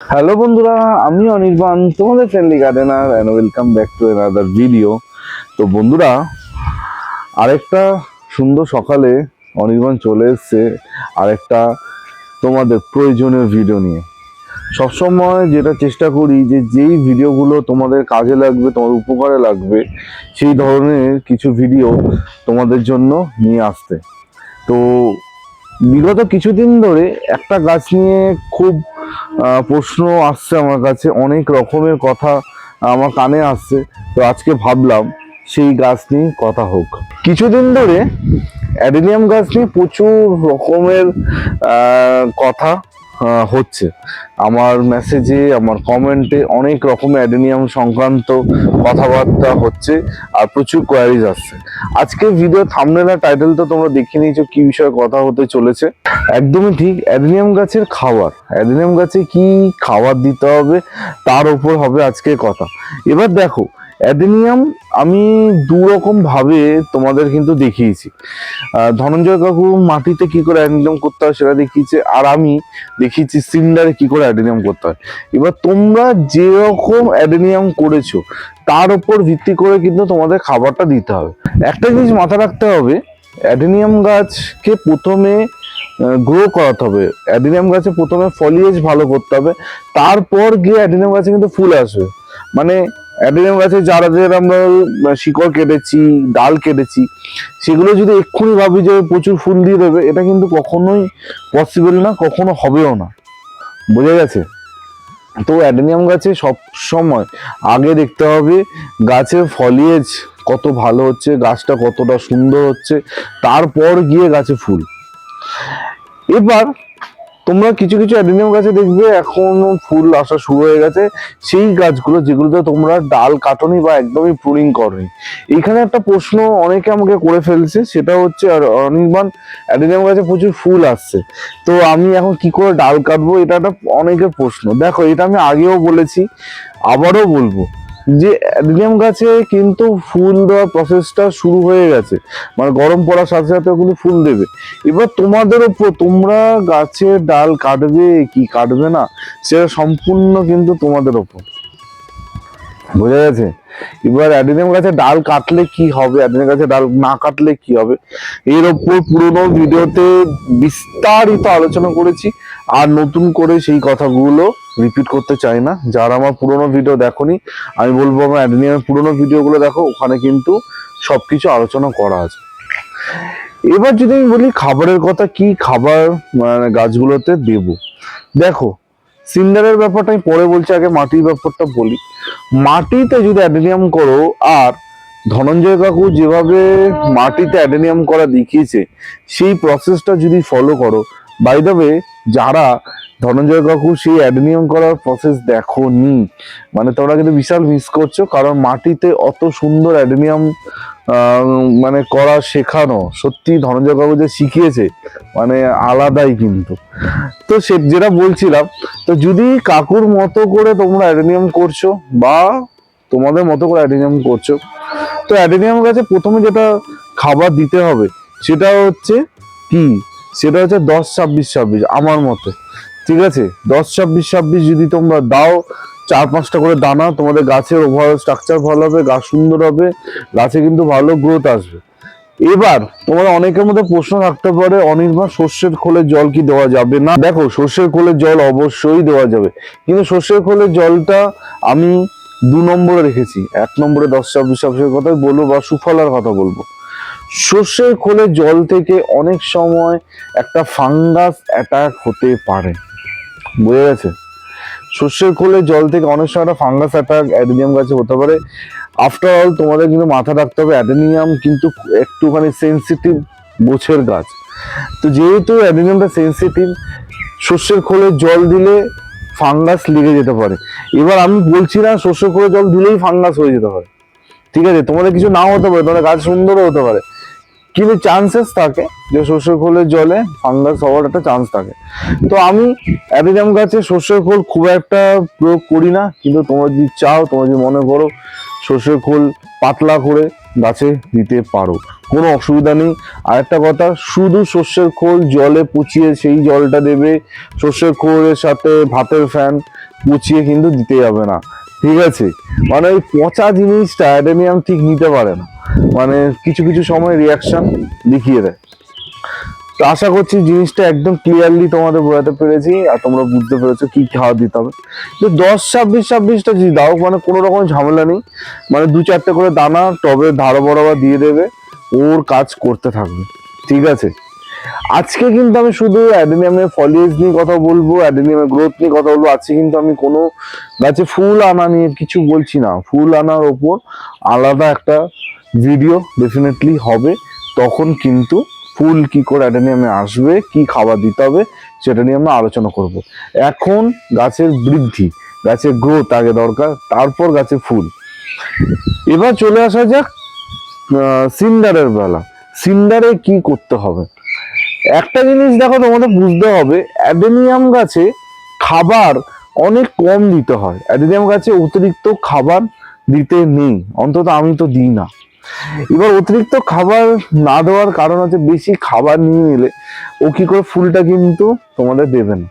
Hello বন্ধুরা, আমি অনির্বাণ, তোমাদের friendly gardener and welcome back to another video তো বন্ধুরা, আরেকটা সুন্দর সকালে অনির্বাণ চলে এসছে, আরেকটা তোমাদের প্রয়োজনীয় ভিডিও নিয়ে। সবসময় যেটা চেষ্টা করি যে যেই ভিডিওগুলো তোমাদের কাজে লাগবে তোমার উপকারে লাগবে, সেই ধরনের কিছু ভিডিও তোমাদের জন্য নিয়ে আসতে। তো বিগত কিছুদিন ধরে একটা গাছ নিয়ে খুব প্রশ্ন আসছে আমার কাছে, অনেক রকমের কথা আমার কানে আসছে। তো আজকে ভাবলাম সেই গাছ নিয়ে কথা হোক। কিছুদিন ধরে অ্যাডিলিয়াম গাছ নিয়ে প্রচুর রকমের কথা হচ্ছে। আমার মেসেজে আমার কমেন্টে অনেক রকমের অ্যাডেনিয়াম সংক্রান্ত কথাবার্তা হচ্ছে আর প্রচুর কোয়ারিজ আসছে। আজকে ভিডিও থামনেলা টাইটেল তো তোমরা দেখে নিয়েছো কি বিষয়ে কথা হতে চলেছে। একদমই ঠিক অ্যাডেনিয়াম গাছের খাবার। অ্যাডেনিয়াম গাছে কি খাবার দিতে হবে, তার উপর হবে আজকে কথা। এবার দেখো অ্যাডেনিয়াম আমি দু রকম ভাবে তোমাদের কিন্তু দেখিয়েছি। ধনঞ্জয় কাকু মাটিতে কি করে অ্যাডেনিয়াম করতে হয় সেটা দেখিয়েছে, আর আমি দেখিয়েছি সিন্ডারে কি করে অ্যাডেনিয়াম করতে হয়। এবার তোমরা যেরকম অ্যাডেনিয়াম করেছ, তার উপর ভিত্তি করে কিন্তু তোমাদের খাবারটা দিতে হবে। একটা জিনিস মাথায় রাখতে হবে, অ্যাডেনিয়াম গাছকে প্রথমে গ্রো করাতে হবে। অ্যাডিনিয়াম গাছে প্রথমে ফলিয়েজ ভালো করতে হবে, তারপর গিয়ে অ্যাডিনিয়াম গাছে কিন্তু ফুল আসবে। মানে অ্যাডিনিয়াম গাছে যারা যে আমরা শিকড় কেটেছি, ডাল কেটেছি, সেগুলো যদি এক্ষুনি ভাবি যে প্রচুর ফুল দিয়ে দেবে, এটা কিন্তু কখনোই পসিবল না, কখনো হবেও না। বোঝা গেছে? তো অ্যাডেনিয়াম গাছে সব সময় আগে দেখতে হবে, গাছের ফলিয়েজ কত ভালো হচ্ছে, গাছটা কতটা সুন্দর হচ্ছে, তারপর গিয়ে গাছে ফুল। এবার তোমরা কিছু কিছু অ্যাডেনিয়াম গাছে দেখবে, এখনও ফুল আসা শুরু হয়ে গেছে। সেই গাছগুলো যেগুলোতে তোমরা ডাল কাটনি বা একদমই প্রুনিং করনি। এইখানে একটা প্রশ্ন অনেকে আমাকে করে ফেলছে, সেটা হচ্ছে, আর অনির্বাণ, অ্যাডেনিয়াম গাছে প্রচুর ফুল আসছে। তো আমি এখন কি করে ডাল কাটবো? এটা একটা অনেকের প্রশ্ন। দেখো, এটা আমি আগেও বলেছি, আবারও বলব। যে অ্যাডেনিয়াম গাছে কিন্তু ফুল দেওয়ার প্রসেসটা শুরু হয়ে গেছে। মানে গরম পড়ার সাথে সাথে ওগুলো ফুল দেবে। এবার তোমাদের উপর তোমরা গাছের ডাল কাটবে কি কাটবে না, সেটা সম্পূর্ণ কিন্তু তোমাদের ওপর বোঝা গেছে? এবার অ্যাডিনিয়াম গাছে ডাল কাটলে কি হবে? অ্যাডিনিয়াম গাছে ডাল না কাটলে কি হবে? এর ওপর পুরোনো ভিডিওতে বিস্তারিত আলোচনা করেছি। আর নতুন করে সেই কথাগুলো রিপিট করতে চাই না। যারা আমার পুরোনো ভিডিও দেখোনি, আমি বলব আমার অ্যাডিনিয়ামের পুরোনো ভিডিওগুলো দেখো, ওখানে কিন্তু সব কিছু আলোচনা করা আছে। এবার যদি আমি বলি খাবারের কথা, কি খাবার মানে গাছগুলোতে দেব? দেখো, সিন্ডারের ব্যাপারটা আমি পরে বলছি, আগে মাটির ব্যাপারটা বলি। মাটিতে যদি অ্যাডেনিয়াম করো, আর ধনঞ্জয় কাকু যেভাবে মাটিতে অ্যাডেনিয়াম করা দেখিয়েছে, সেই প্রসেসটা যদি ফলো করো বাই দ্য যারা ধনঞ্জয় কাকু সেই অ্যাডেনিয়াম করার প্রসেস দেখো নি মানে তোমরা কিন্তু বিশাল মিস করছ, কারণ মাটিতে অত সুন্দর অ্যাডেনিয়াম মানে করা শেখানো, সত্যি ধনঞ্জয় কাকু যে শিখিয়েছে মানে আলাদাই কিন্তু। তো সে যেটা বলছিলাম, তো যদি কাকুর মতো করে তোমরা অ্যাডেনিয়াম করছ, বা তোমাদের মতো করে অ্যাডেনিয়াম করছ, তো অ্যাডেনিয়াম গাছে প্রথমে যেটা খাবার দিতে হবে, সেটা হচ্ছে কি? সেটা হচ্ছে দশ, ছাব্বিশ ছাব্বিশ, আমার মতে। ঠিক আছে? দশ, ছাব্বিশ ছাব্বিশ যদি তোমরা দাও, চার, পাঁচটা করে দানা, তোমাদের গাছের ওভারঅল স্ট্রাকচার ভালো হবে, গাছ সুন্দর হবে, গাছে কিন্তু ভালো গ্রোথ আসবে। এবার তোমার অনেকের মধ্যে প্রশ্ন থাকতে পারে অনির্বাণ সর্ষের খোলের জল কি দেওয়া যাবে? না, দেখো, সর্ষের খোলের জল অবশ্যই দেওয়া যাবে। কিন্তু সর্ষের খোলের জলটা আমি দু নম্বরে রেখেছি। এক নম্বরে দশ, ছাব্বিশ, ছাব্বিশের কথাই বলব বা সুফলার কথা বলব। সর্ষের খোলে জল থেকে অনেক সময় একটা ফাঙ্গাস অ্যাটাক হতে পারে। বুঝে গেছে? সর্ষের খোলে জল থেকে অনেক সময় একটা ফাঙ্গাস অ্যাটাক অ্যাডেনিয়াম গাছে হতে পারে। আফটার অল তোমাদের কিন্তু মাথা রাখতে হবে অ্যাডেনিয়াম কিন্তু একটুখানি সেন্সিটিভ গোছের গাছ। তো যেহেতু অ্যাডেনিয়ামটা সেন্সিটিভ সর্ষের খোলে জল দিলে ফাঙ্গাস লেগে যেতে পারে। এবার আমি বলছি না সর্ষের খোলের জল দিলেই ফাঙ্গাস হয়ে যেতে পারে। ঠিক আছে? তোমাদের কিছু নাও হতে পারে, তোমাদের গাছ সুন্দরও হতে পারে। কিন্তু চান্সেস থাকে যে সর্ষের খোলের জলে ফাঙ্গাস হওয়ার একটা চান্স থাকে। তো আমি অ্যাডিনিয়াম গাছে সর্ষের খোল খুব একটা প্রয়োগ করি না, কিন্তু তোমরা যদি চাও, তোমরা যদি মনে করো সর্ষের খোল পাতলা করে গাছে দিতে পারো, কোনো অসুবিধা নেই। আর একটা কথা, শুধু সর্ষের খোল জলে পুচিয়ে সেই জলটা দেবে, সর্ষের খোলের সাথে ভাতের ফ্যান পুচিয়ে কিন্তু দিতে যাবে না। ঠিক আছে? মানে ওই পচা জিনিসটা অ্যাডেনিয়াম ঠিক নিতে পারে না। মানে কিছু কিছু সময় রিয়াকশন দেখিয়ে দেয়। তো আশা করছি জিনিসটা একদম ক্লিয়ারলি তোমাদের বোঝাতে পেরেছি আর তোমরা বুঝতে পেরেছ কি খাওয়া দিতে হবে। তো দশ, ছাব্বিশ, ছাব্বিশটা যদি দাও মানে কোনো রকম ঝামেলা নেই। মানে দু চারটে করে দানা টবে ধারো বরাবর দিয়ে দেবে। ওর কাজ করতে থাকবে। ঠিক আছে? আজকে কিন্তু আমি শুধু অ্যাডেনিয়ামের ফলিয়েজ নিয়ে কথা বলব, অ্যাডেনিয়ামের গ্রোথ নিয়ে কথা বলব। আজকে কিন্তু আমি কোনো গাছে ফুল আনা নিয়ে কিছু বলছি না। ফুল আনার ওপর আলাদা একটা ভিডিও ডেফিনেটলি হবে। তখন কিন্তু ফুল কি করে অ্যাডেনিয়ামে আসবে, কি খাবার দিতে হবে, সেটা নিয়ে আমরা আলোচনা করব। এখন গাছের বৃদ্ধি, গাছের গ্রোথ আগে দরকার, তারপর গাছে ফুল। এবার চলে আসা যাক সিন্ডারের বেলা। সিন্ডারে কি করতে হবে? একটা জিনিস দেখো, তোমাদের বুঝতে হবে, অ্যাডেনিয়াম গাছে খাবার অনেক কম দিতে হয়। অ্যাডেনিয়াম গাছে অতিরিক্ত খাবার দিতে নেই। অন্তত আমি তো দিই না। এবার অতিরিক্ত খাবার না দেওয়ার কারণ হচ্ছে বেশি খাবার নিয়ে নিলে ও কি করে ফুলটা কিন্তু তোমাদের দেবে না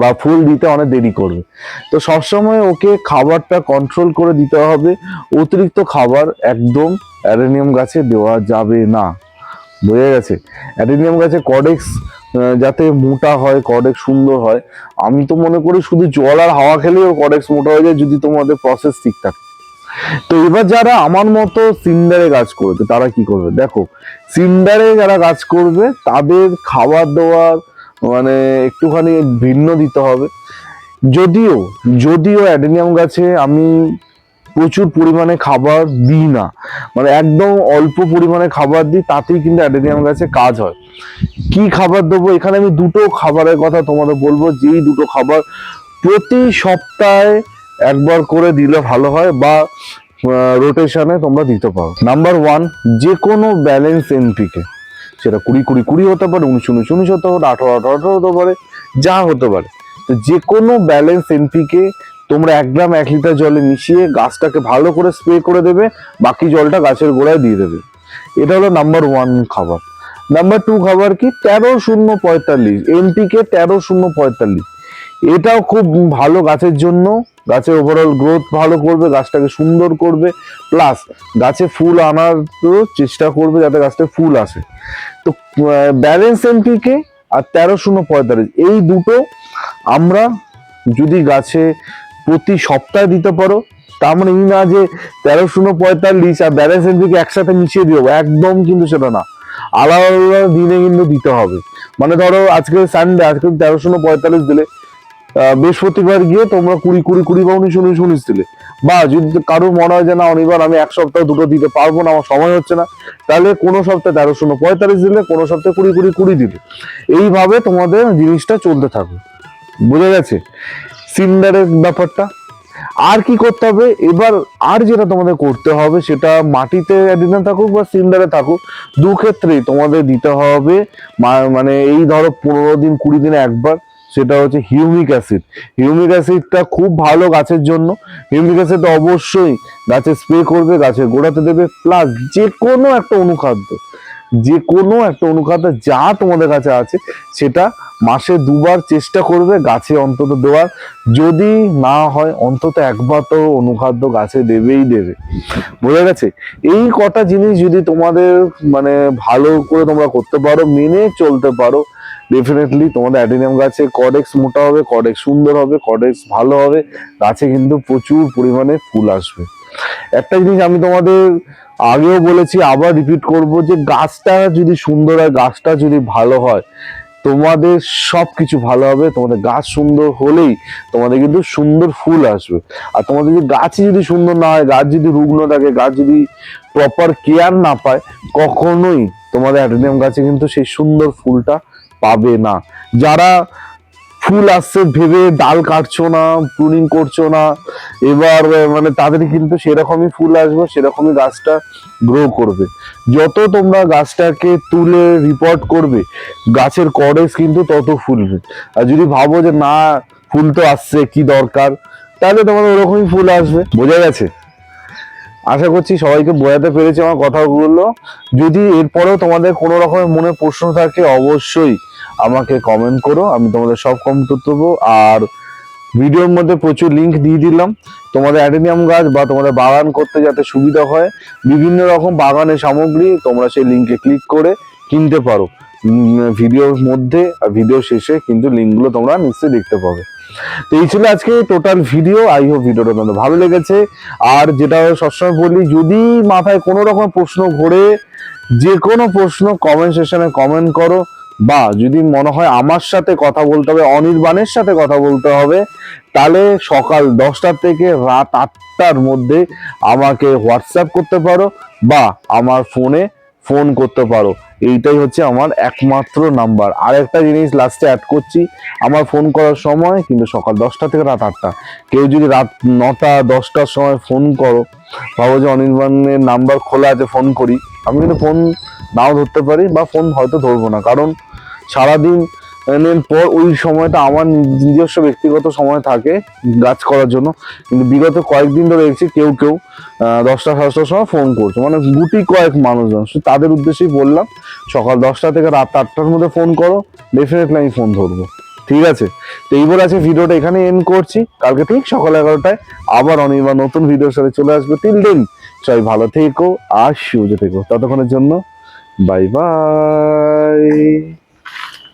বা ফুল দিতে অনেক দেরি করবে। তো সবসময় ওকে খাবারটা কন্ট্রোল করে দিতে হবে। অতিরিক্ত খাবার একদম অ্যারেনিয়াম গাছে দেওয়া যাবে না। বোঝা গেছে? অ্যারেনিয়াম গাছে কডেক্স যাতে মোটা হয়, কডেক্স সুন্দর হয়। আমি তো মনে করি শুধু জল আর হাওয়া খেলেও কডেক্স মোটা হয়ে যায় যদি তোমাদের প্রসেস ঠিক থাকে। তো এবার যারা আমার মতো সিন্ডারে কাজ করবে, তারা কি করবে? দেখো, সিন্ডারে যারা কাজ করবে, তাদের খাবার দেওয়ার মানে একটুখানি ভিন্ন দিতে হবে। যদিও যদিও অ্যাডেনিয়াম গাছে আমি প্রচুর পরিমাণে খাবার দিই না। মানে একদম অল্প পরিমাণে খাবার দিই, তাতেই কিন্তু অ্যাডেনিয়াম গাছে কাজ হয়। কি খাবার দেবো? এখানে আমি দুটো খাবারের কথা তোমাদের বলব। যেই দুটো খাবার প্রতি সপ্তাহে একবার করে দিলে ভালো হয় বা রোটেশনে তোমরা দিতে পারো। নাম্বার ওয়ান যে কোনো ব্যালেন্স এনপিকে সেটা কুড়ি কুড়ি কুড়ি হতে পারে, উনিশ উনিশ উনিশ হতে পারে, আঠারো আঠারো আঠারো হতে পারে, যা হতে পারে। তো যে কোনো ব্যালেন্স এনপিকে তোমরা এক গ্রাম এক লিটার জলে মিশিয়ে গাছটাকে ভালো করে স্প্রে করে দেবে, বাকি জলটা গাছের গোড়ায় দিয়ে দেবে। এটা হলো নাম্বার ওয়ান খাবার। নাম্বার টু খাবার কি? তেরো শূন্য পঁয়তাল্লিশ। এনপিকে তেরো শূন্য পঁয়তাল্লিশ। এটাও খুব ভালো গাছের জন্য। গাছের ওভারঅল গ্রোথ ভালো করবে, গাছটাকে সুন্দর করবে। প্লাস গাছে ফুল আনার চেষ্টা করবে যাতে গাছটা ফুল আসে। তো ব্যালেন্স এনপিকে আর তেরো শূন্য পঁয়তাল্লিশ, এই দুটো আমরা যদি গাছে প্রতি সপ্তাহে দিতে পারো তার মানে এই না যে তেরো শূন্য পঁয়তাল্লিশ আর ব্যালেন্স এনপিকে একসাথে মিশিয়ে দিও একদম কিন্তু সেটা না। আলাদা আলাদা দিনে কিন্তু দিতে হবে। মানে ধরো আজকে সানডে আজকে তেরো শূন্য পঁয়তাল্লিশ দিলে বৃহস্পতিবার গিয়ে তোমরা কুড়ি কুড়ি কুড়ি বা উনিশ উনিশ উনিশ দিলে। বা যদি কারোর মনে হয় যে না, অনিবার আমি এক সপ্তাহ দুটো দিতে পারব না, আমার সময় হচ্ছে না, তাহলে কোনো সপ্তাহে তেরো শূন্য পঁয়তাল্লিশ দিলে, কোনো সপ্তাহে কুড়ি কুড়ি কুড়ি দিলে। এইভাবে তোমাদের জিনিসটা চলতে থাকবে। বোঝা গেছে? সিন্ডারের ব্যাপারটা। আর কি করতে হবে? এবার আর যেটা তোমাদের করতে হবে, সেটা মাটিতে থাকুক বা সিন্ডারে থাকুক দু ক্ষেত্রেই তোমাদের দিতে হবে মানে এই ধরো পনেরো দিন, কুড়ি দিনে একবার সেটা হচ্ছে হিউমিক অ্যাসিড। হিউমিক অ্যাসিডটা খুব ভালো গাছের জন্য। হিউমিক অ্যাসিড অবশ্যই গাছে স্প্রে করবে, গাছের গোড়াতে দেবে প্লাস যে কোনো একটা অনুখাদ্য যে কোনো একটা অনুখাদ্য যা তোমাদের কাছে আছে, সেটা মাসে দুবার চেষ্টা করবে গাছে অন্তত দেওয়ার। যদি না হয়, অন্তত একবার তো অনুখাদ্য গাছে দেবেই দেবে। বোঝা গেছে? এই কটা জিনিস যদি তোমাদের মানে ভালো করে তোমরা করতে পারো, মেনে চলতে পারো ডেফিনেটলি তোমাদের অ্যাডিনিয়াম গাছে কডেক্স মোটা হবে কডেক্স সুন্দর হবে কডেক্স ভালো হবে, গাছে কিন্তু প্রচুর পরিমাণে ফুল আসবে। একটা জিনিস আমি তোমাদের আগেও বলেছি, আবার রিপিট করব যে গাছটা যদি সুন্দর হয়, গাছটা যদি ভালো হয়, তোমাদের সব কিছু ভালো হবে, তোমাদের গাছ সুন্দর হলেই তোমাদের কিন্তু সুন্দর ফুল আসবে। আর তোমাদের যদি গাছই যদি সুন্দর না হয়, গাছ যদি রুগ্ন থাকে, গাছ যদি প্রপার কেয়ার না পায়, কখনোই তোমাদের অ্যাডেনিয়াম গাছে কিন্তু সেই সুন্দর ফুলটা পাবে না। যারা ফুল আসছে ভেবে ডাল কাটছো না প্রুনিং করছ না, এবার মানে তাদের কিন্তু সেরকমই ফুল আসবে, সেরকমই গাছটা গ্রো করবে। যত তোমরা গাছটাকে তুলে রিপোর্ট করবে, গাছের কডেক্স কিন্তু তত ফুলবে। আর যদি ভাবো যে না, ফুল তো আসছে, কি দরকার? তাহলে তোমাদের ওরকমই ফুল আসবে। বোঝা গেছে? আশা করছি সবাইকে বোঝাতে পেরেছি আমার কথাগুলো। যদি এরপরেও তোমাদের কোনো রকমের মনে প্রশ্ন থাকে, অবশ্যই আমাকে কমেন্ট করো, আমি তোমাদের সব কম তথ্য দেবো। আর ভিডিওর মধ্যে প্রচুর লিঙ্ক দিয়ে দিলাম। তোমাদের অ্যাডেনিয়াম গাছ বা তোমাদের বাগান করতে যাতে সুবিধা হয়, বিভিন্ন রকম বাগানের সামগ্রী তোমরা সেই লিঙ্কে ক্লিক করে কিনতে পারো। ভিডিওর মধ্যে আর ভিডিও শেষে কিন্তু লিঙ্কগুলো তোমরা নিশ্চয়ই দেখতে পাবে। তো এই ছিল আজকে টোটাল ভিডিও আই হোপ ভিডিওটা তোমাদের ভালো লেগেছে। আর যেটা সবসময় বলি, যদি মাথায় কোনো রকম প্রশ্ন ঘোরে যে কোনো প্রশ্ন কমেন্ট সেকশনে কমেন্ট করো। বা যদি মনে হয় আমার সাথে কথা বলতে হবে, অনির্বাণের সাথে কথা বলতে হবে, তাহলে সকাল দশটার থেকে রাত আটটার মধ্যে আমাকে হোয়াটসঅ্যাপ করতে পারো বা আমার ফোনে ফোন করতে পারো। এইটাই হচ্ছে আমার একমাত্র নাম্বার। আর একটা জিনিস লাস্টে অ্যাড করছি, আমার ফোন করার সময় কিন্তু সকাল দশটা থেকে রাত আটটা। কেউ যদি রাত নটা, দশটার সময় ফোন করো, ভাবো যে অনির্বাণের নাম্বার খোলা আছে, ফোন করি। আমি কিন্তু ফোন নাও ধরতে পারি বা ফোন হয়তো ধরবো না। কারণ সারাদিন এর পর ওই সময়টা আমার নিজস্ব ব্যক্তিগত সময় থাকে গাছ করার জন্য। কিন্তু বিগত কয়েকদিন ধরে দেখছি কেউ কেউ দশটা সাতটার সময় ফোন করছে। মানে গুটি কয়েক মানুষজন। তাদের উদ্দেশ্যেই বললাম, সকাল দশটা থেকে রাত আটটার মধ্যে ফোন করো ডেফিনেটলি আমি ফোন ধরবো। ঠিক আছে? তো এইবার আছে ভিডিওটা এখানে এন্ড করছি। কালকে ঠিক সকাল এগারোটায় আবার অনির্বাণ নতুন ভিডিওর সাথে চলে আসবে। টিল দেন সবাই ভালো থেকো আর সুযোগ থেকো। ততক্ষণের জন্য বাই বাই